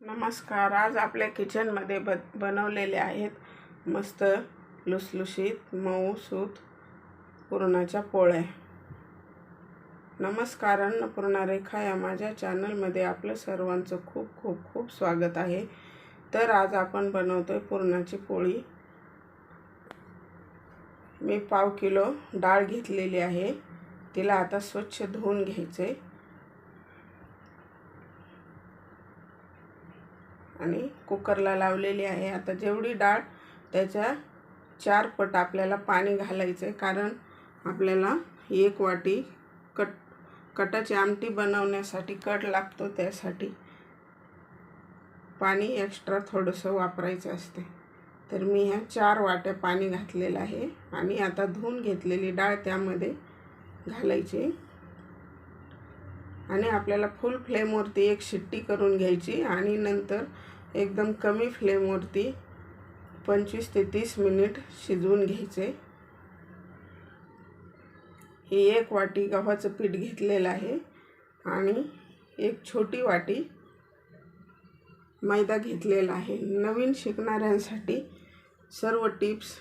नमस्कार. आज आपल्या किचनमध्ये ब बनवलेले आहेत मस्त लुसलुशीत मऊ सूत पुरणाच्या पोळ्या. नमस्कार अन्नपूर्णा रेखा या माझ्या चॅनलमध्ये आपलं सर्वांचं खूप खूप खूप स्वागत आहे. तर आज आपण बनवतो आहे पुरणाची पोळी. मी पाव किलो डाळ घेतलेली आहे. तिला आता स्वच्छ धुवून घ्यायचे आणि कुकरला लावलेली आहे. आता जेवढी डाळ त्याच्या चार पट आपल्याला पाणी घालायचं आहे कारण आपल्याला एक वाटी कट कटाची आमटी बनवण्यासाठी कट लागतो. त्यासाठी पाणी एक्स्ट्रा थोडंसं वापरायचं असते. तर मी ह्या चार वाट्या पाणी घातलेलं आहे. आणि आता धुवून घेतलेली डाळ त्यामध्ये घालायची. आणि आपल्याला फुल फ्लेमवरती एक शिट्टी करून घ्यायची. आणि नंतर एकदम कमी फ्लेमवरती पंचवीस ते तीस मिनिट शिजवून घ्यायचे. ही एक वाटी गव्हाचं पीठ घेतलेलं आहे आणि एक छोटी वाटी मैदा घेतलेला आहे. नवीन शिकणाऱ्यांसाठी सर्व टिप्स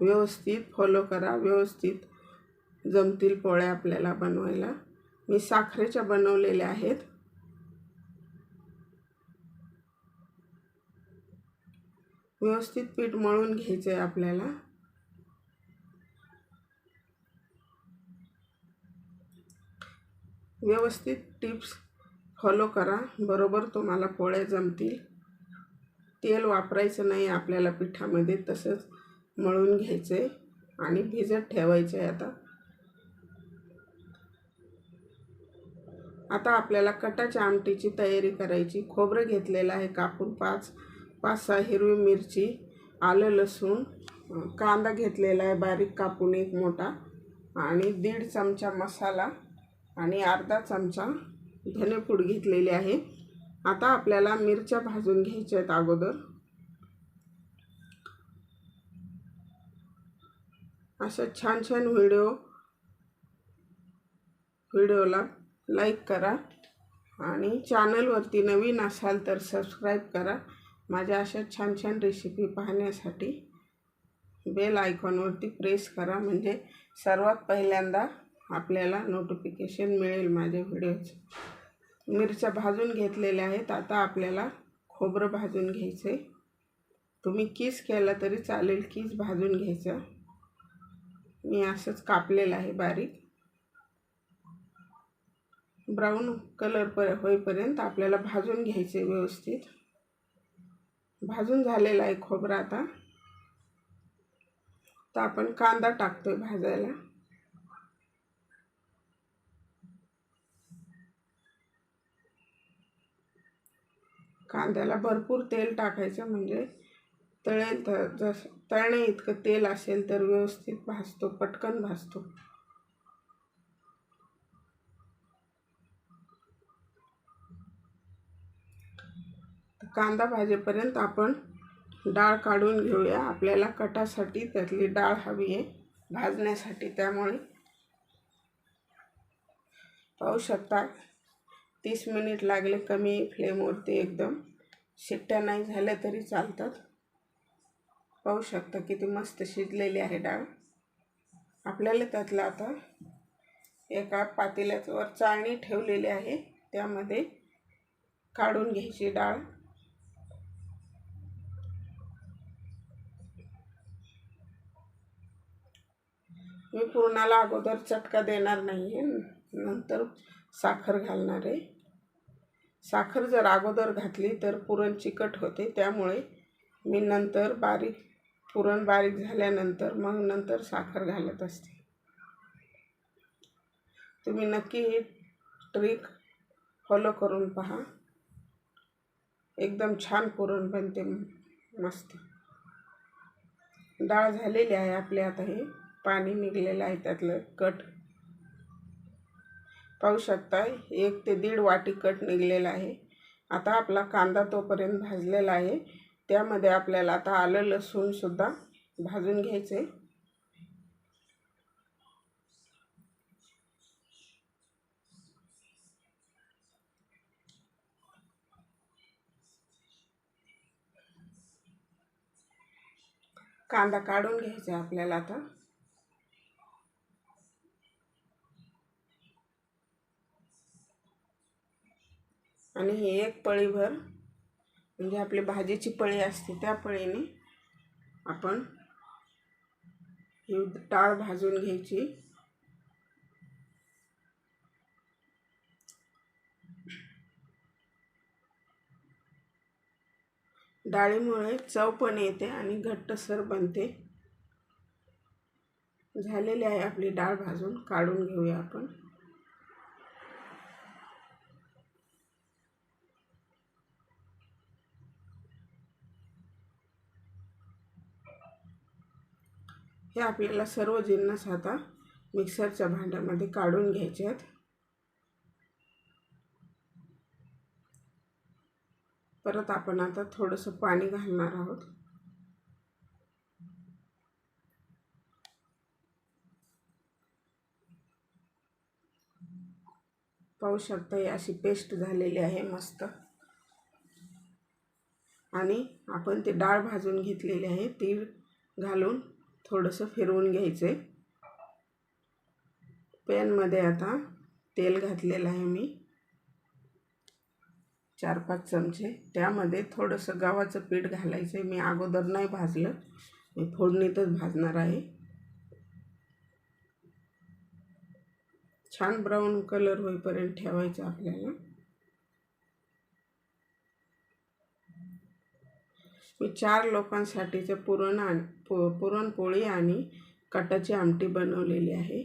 व्यवस्थित फॉलो करा व्यवस्थित जमतील पोळ्या आपल्याला बनवायला. मी साखरेच्या बनवलेल्या आहेत. व्यवस्थित पीठ मळून घ्यायचं आहे आपल्याला. व्यवस्थित टिप्स फॉलो करा बरोबर तुम्हाला पोळ्या जमतील. तेल वापरायचं नाही आपल्याला पिठामध्ये तसंच मळून घ्यायचं आहे आणि भिजत ठेवायचं आहे आता. आता आपल्याला कटाच्या आमटीची तयारी करायची खोबरं घेतलेलं आहे कापून पाच पाच सहा हिरवी मिरची आलं लसूण कांदा घेतलेला आहे बारीक कापून एक मोठा आणि दीड चमचा मसाला आणि अर्धा चमचा धनेपूड घेतलेली आहे. आता आपल्याला मिरच्या भाजून घ्यायच्या आहेत अगोदर. अशा छान छान व्हिडिओ व्हिडिओला लाईक करा आणि चॅनलवरती नवीन असाल तर सबस्क्राईब करा. माझ्या अशा छान छान रेसिपी पाहण्यासाठी बेल आयकॉनवरती प्रेस करा. म्हणजे सर्वात पहिल्यांदा आपल्याला नोटिफिकेशन मिळेल माझ्या व्हिडिओचं मिरच्या भाजून घेतलेल्या आहेत. आता आपल्याला खोबरं भाजून घ्यायचं आहे तुम्ही किस केला तरी चालेल किस भाजून घ्यायचं. मी असंच कापलेलं आहे बारीक. ब्राऊन कलर पर होईपर्यंत आपल्याला भाजून घ्यायचे व्यवस्थित. भाजून झालेला आहे खोबरं आता. तर आपण कांदा टाकतोय भाजायला. कांद्याला भरपूर तेल टाकायचं म्हणजे तळेल तर जसं तळणे इतकं तेल असेल तर व्यवस्थित भाजतो पटकन भाजतो. कांदा भाजेपर्यंत आपण डाळ काढून घेऊया. आपल्याला कटासाठी त्यातली डाळ हवी आहे भाजण्यासाठी. त्यामुळे पाहू शकता तीस मिनिट लागले कमी फ्लेमवरती एकदम. शिट्ट्या नाही झाल्या तरी चालतात. पाहू शकता किती मस्त शिजलेली आहे डाळ. आपल्याला त्यातलं आता एका पातेल्यावर चाळणी ठेवलेली आहे. त्यामध्ये काढून घ्यायची डाळ. मी पुरणाला अगोदर चटका देणार नाही आहे नंतर साखर घालणार आहे. साखर जर अगोदर घातली तर पुरण चिकट होते. त्यामुळे मी नंतर बारीक पुरण बारीक झाल्यानंतर मग नंतर साखर घालत असते. तुम्ही नक्की ही ट्रिक फॉलो करून पहा. एकदम छान पुरण बनते. मस्त. डाळ झालेली आहे आपले आता हे. पाणी निघलेलं आहे त्यातलं कट. पाहू शकता एक ते दीड वाटी कट निघलेला आहे. आता आपला कांदा तोपर्यंत भाजलेला आहे. त्यामध्ये आपल्याला आता आलं लसूणसुद्धा भाजून घ्यायचे कांदा काढून घ्यायचा आपल्याला आता. आणि ही एक पळीभर म्हणजे आपली भाजीची पळी असते त्या पळीने आपण ही डाळ भाजून घ्यायची. डाळीमुळे चव पण येते आणि घट्टसर बनते. झालेली आहे आपली डाळ भाजून काढून घेऊया आपण. हे आपल्याला सर्व जिन्नस आता मिक्सरच्या भांड्यामध्ये काढून घ्यायचे आहेत. परत आपण आता थोडंसं पाणी घालणार आहोत. पाहू शकता ही अशी पेस्ट झालेली आहे मस्त. आणि आपण ते डाळ भाजून घेतलेली आहे ती घालून थोडंसं फिरवून घ्यायचं आहे पॅनमध्ये आता तेल घातलेलं आहे मी. चार पाच चमचे. त्यामध्ये थोडंसं गव्हाचं पीठ घालायचं आहे मी अगोदर नाही भाजलं. मी फोडणीतच भाजणार आहे. छान ब्राऊन कलर होईपर्यंत ठेवायचं आपल्याला. चार लोकांसाठीचे पुरण आणि पु पुरणपोळी आणि कटाची आमटी बनवलेली आहे.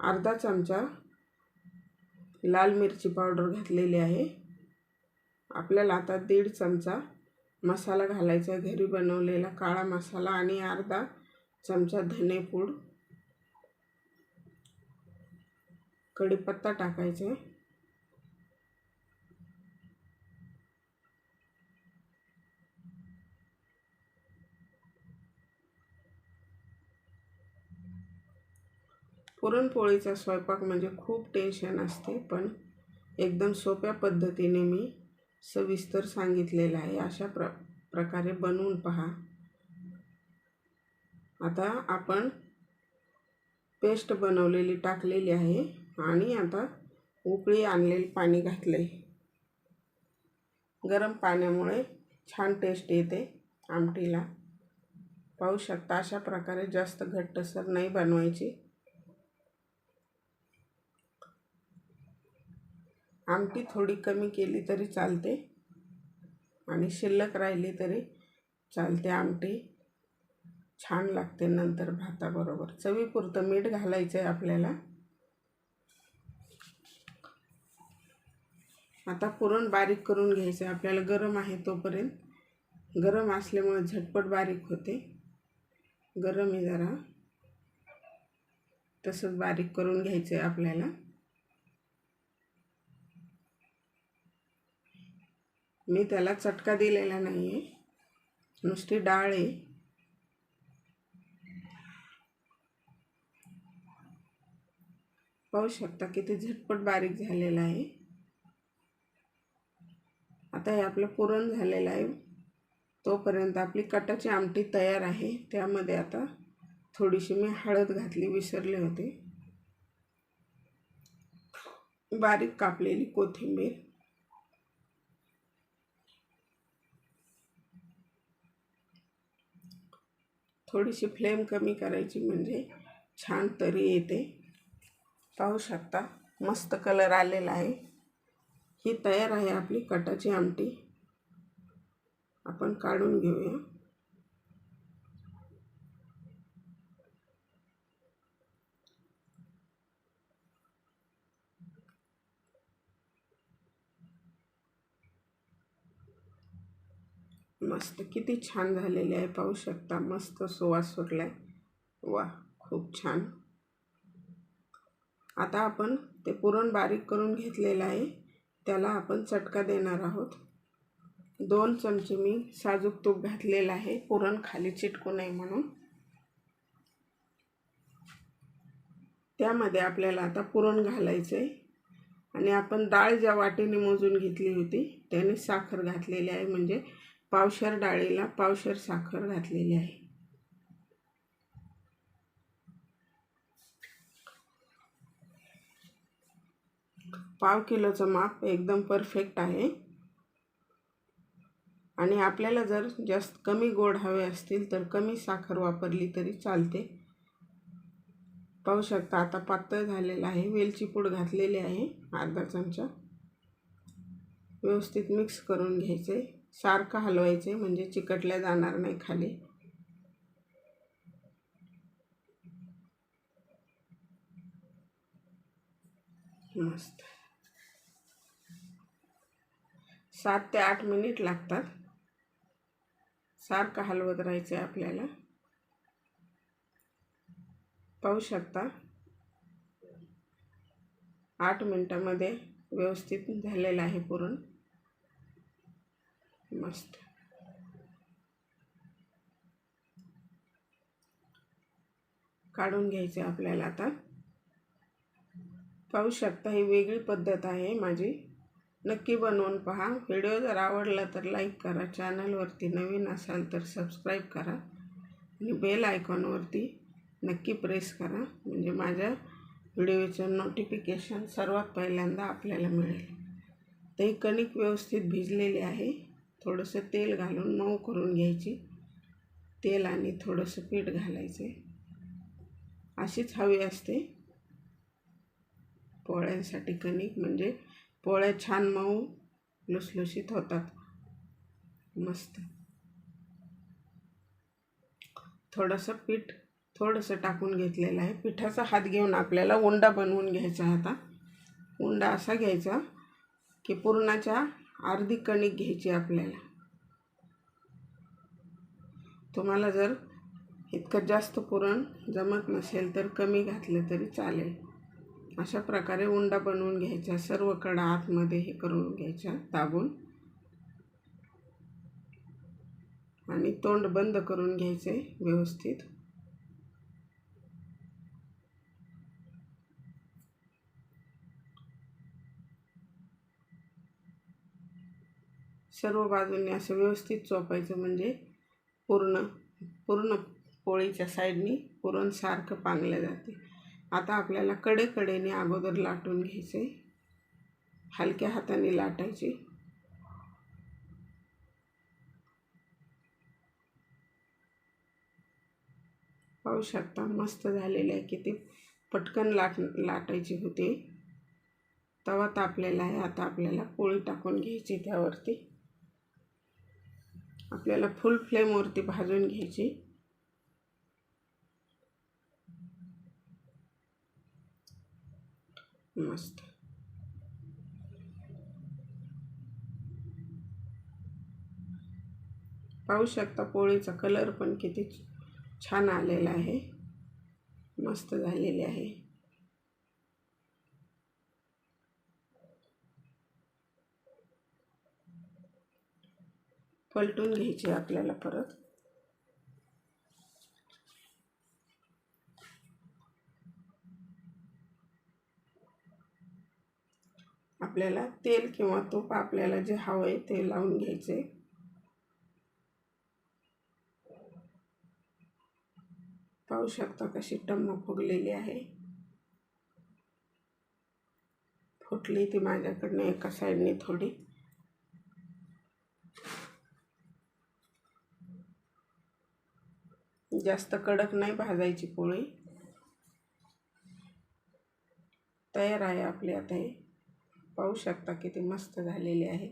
अर्धा चमचा लाल मिरची पावडर घातलेली आहे. आपल्याला आता दीड चमचा मसाला घालायचा आहे. घरी बनवलेला काळा मसाला आणि अर्धा चमचा धनेपूड कढीपत्ता टाकायचा आहे पुरणपोळीचा स्वयंपाक म्हणजे खूप टेन्शन असते पण एकदम सोप्या पद्धतीने मी सविस्तर सांगितलेलं आहे. अशा प्र प्रकारे बनवून पहा. आता आपण पेस्ट बनवलेली टाकलेली आहे आणि आता उकळी आणलेली पाणी घातलं आहे गरम पाण्यामुळे छान टेस्ट येते आमटीला. पाहू शकता अशा प्रकारे जास्त घट्टसर नाही बनवायची. आमटी थोडी कमी केली तरी चालते. आणि शिल्लक राहिली तरी चालते आमटी. छान लागते नंतर भाताबरोबर. चवीपुरतं मीठ घालायचं आहे आपल्याला. आता पुरण बारीक करून घ्यायचं आहे आपल्याला गरम आहे तोपर्यंत. गरम असल्यामुळे झटपट बारीक होते. गरम आहे जरा. तसंच बारीक करून घ्यायचं आहे आपल्याला. मी त्याला चटका दिलेला नाही आहे नुसती डाळ आहे. पाहू शकता किती झटपट बारीक झालेला आहे. आता हे आपलं पुरण झालेलं आहे. तोपर्यंत आपली कटाची आमटी तयार आहे. त्यामध्ये आता थोडीशी मी हळद घातली विसरले होते. बारीक कापलेली कोथिंबीर. थोडीशी फ्लेम कमी करायची म्हणजे छान तरी येते. पाहू शकता मस्त कलर आलेला आहे. ही तयार आहे आपली कटाची आमटी. आपण काढून घेऊया. मस्त. किती छान झालेले आहे. पाहू शकता. मस्त सुवास सुटला आहे वा खूप छान. आता आपण ते पुरण बारीक करून घेतलेलं आहे. त्याला आपण चटका देणार आहोत. दोन चमचे मी साजूक तूप घातलेलं आहे. पुरण खाली चिटकू नये म्हणून. त्यामध्ये आपल्याला आता पुरण घालायचं आहे आणि आपण डाळ ज्या वाटेने मोजून घेतली होती त्याने साखर घातलेली आहे. म्हणजे पावशर डाळीला पावशर साखर घातलेली आहे. पाव किलोचं माप एकदम परफेक्ट आहे. आणि आपल्याला जर जास्त कमी गोड हवे असतील तर कमी साखर वापरली तरी चालते. पाहू शकता आता पातळ झालेलं आहे. वेलची पूड घातलेली आहे. अर्धा चमचा. व्यवस्थित मिक्स करून घ्यायचे. सारखं हलवायचे म्हणजे चिकटल्या जाणार नाही खाली. मस्त. सात ते आठ मिनिट लागतात. सारखं हलवत राहायचं आहे आपल्याला. पाहू शकता? आठ मिनटामध्ये व्यवस्थित झालेलं आहे पुरण. मस्त. काढून घ्यायचे आपल्याला आता. पाहू शकता ही वेगळी पद्धत आहे माझी. नक्की बनवून पहा. व्हिडिओ जर आवडला तर लाईक करा. चॅनलवरती नवीन असाल तर सबस्क्राईब करा. आणि बेल आयकॉनवरती नक्की प्रेस करा. म्हणजे माझ्या व्हिडिओचं नोटिफिकेशन सर्वात पहिल्यांदा आपल्याला मिळेल. तर ही कणिक व्यवस्थित भिजलेली आहे. थोडंसं तेल घालून मऊ करून घ्यायची. तेल आणि थोडंसं पीठ घालायचे. अशीच हवी असते. पोळ्यांसाठी कणिक म्हणजे पोळ्या छान मऊ लुसलुशीत होतात. मस्त. थोडंसं पीठ थोडंसं टाकून घेतलेलं आहे. पिठाचा हात घेऊन आपल्याला उंडा बनवून घ्यायचा आता. उंडा असा घ्यायचा की पुरणाच्या अर्धी कणिक घ्यायची आपल्याला. तुम्हाला जर इतकं जास्त पुरण जमत नसेल तर कमी घातलं तरी चालेल. अशा प्रकारे उंडा बनवून घ्यायचा. सर्व कडा आतमध्ये हे करून घ्यायच्या दाबून. आणि तोंड बंद करून घ्यायचे व्यवस्थित. सर्व बाजूंनी असं व्यवस्थित चोपायचं म्हणजे पूर्ण पूर्ण पोळीच्या साईडनी पुरण सारखं पांगलं जाते. आता आपल्याला कडेकडेने अगोदर लाटून घ्यायचे. हलक्या हाताने लाटायचे. पाहू शकता मस्त झालेलं आहे की ते पटकन लाट लाटायची होते. तवा तापलेला आहे. आता आपल्याला पोळी टाकून घ्यायची त्यावरती. आपल्याला फुल फ्लेमवरती भाजून घ्यायची. मस्त. पाहू शकता पोळीचा कलर पण किती छान आलेला आहे. मस्त झालेले आहे. पलटून घ्यायची आपल्याला परत. आपल्याला तेल किंवा तूप आपल्याला जे हवं आहे ते लावून घ्यायचे. पाहू शकता कशी टम्म फुगलेली आहे. फुटली ती माझ्याकडनं एका साईडने थोडी. जास्त कडक नाही भाजायची पोळी. तयार आहे आपली आता हे. पाहू शकता किती मस्त झालेली आहे.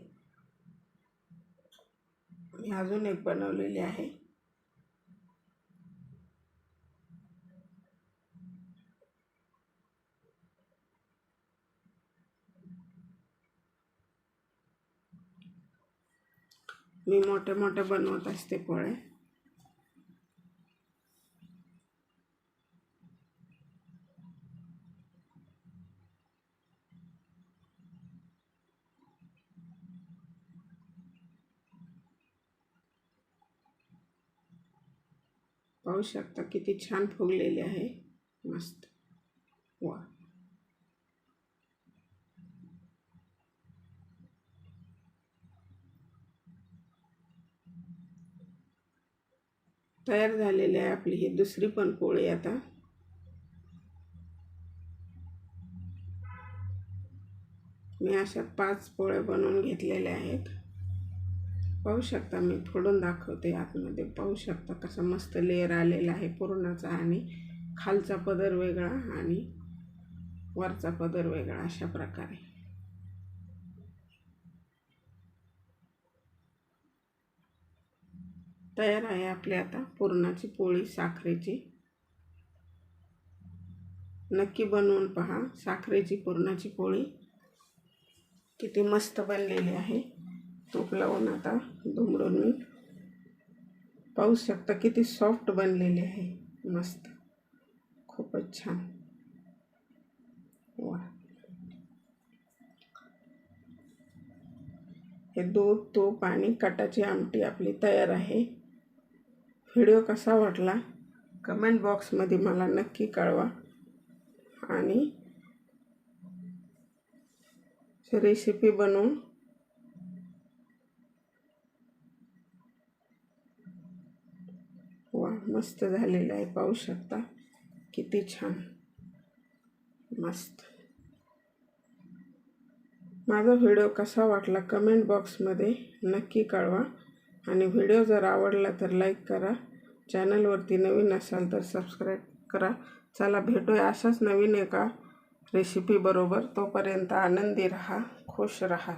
मी अजून एक बनवलेली आहे. मी मोठे मोठे बनवत असते पोळे. पाहू शकता किती छान फुगलेले आहे. मस्त. वा. तयार झालेली आहे आपली ही दुसरी पण पोळी आता. मी अशा पाच पोळ्या बनवून घेतलेल्या आहेत. पाहू शकता मी फोडून दाखवते आतमध्ये. पाहू शकता कसा मस्त लेअर आलेला आहे पुरणाचा आणि खालचा पदर वेगळा आणि वरचा पदर वेगळा अशा प्रकारे. तयार आहे आपली आता पुरणाची पोळी साखरेची. नक्की बनवून पहा साखरेची पुरणाची पोळी. किती मस्त बनलेली आहे. तूप लावून आता दुमडून मी पाहू शकता किती सॉफ्ट बनलेली आहे. मस्त. खूपच छान. वा. हे दूध तूप आणि कटाची आमटी आपली तयार आहे. व्हिडिओ कसा वाटला? कमेंट बॉक्समध्ये मला नक्की कळवा. आणि रेसिपी बनवून वा मस्त झालेलं आहे. पाहू शकता. किती छान. मस्त. माझा व्हिडिओ कसा वाटला कमेंट बॉक्समध्ये नक्की कळवा. आणि व्हिडिओ जर आवडला तर लाईक करा. चॅनलवरती नवीन असाल तर सबस्क्राईब करा. चला भेटूया अशाच नवीन एका रेसिपीबरोबर तोपर्यंत आनंदी रहा खुश रहा.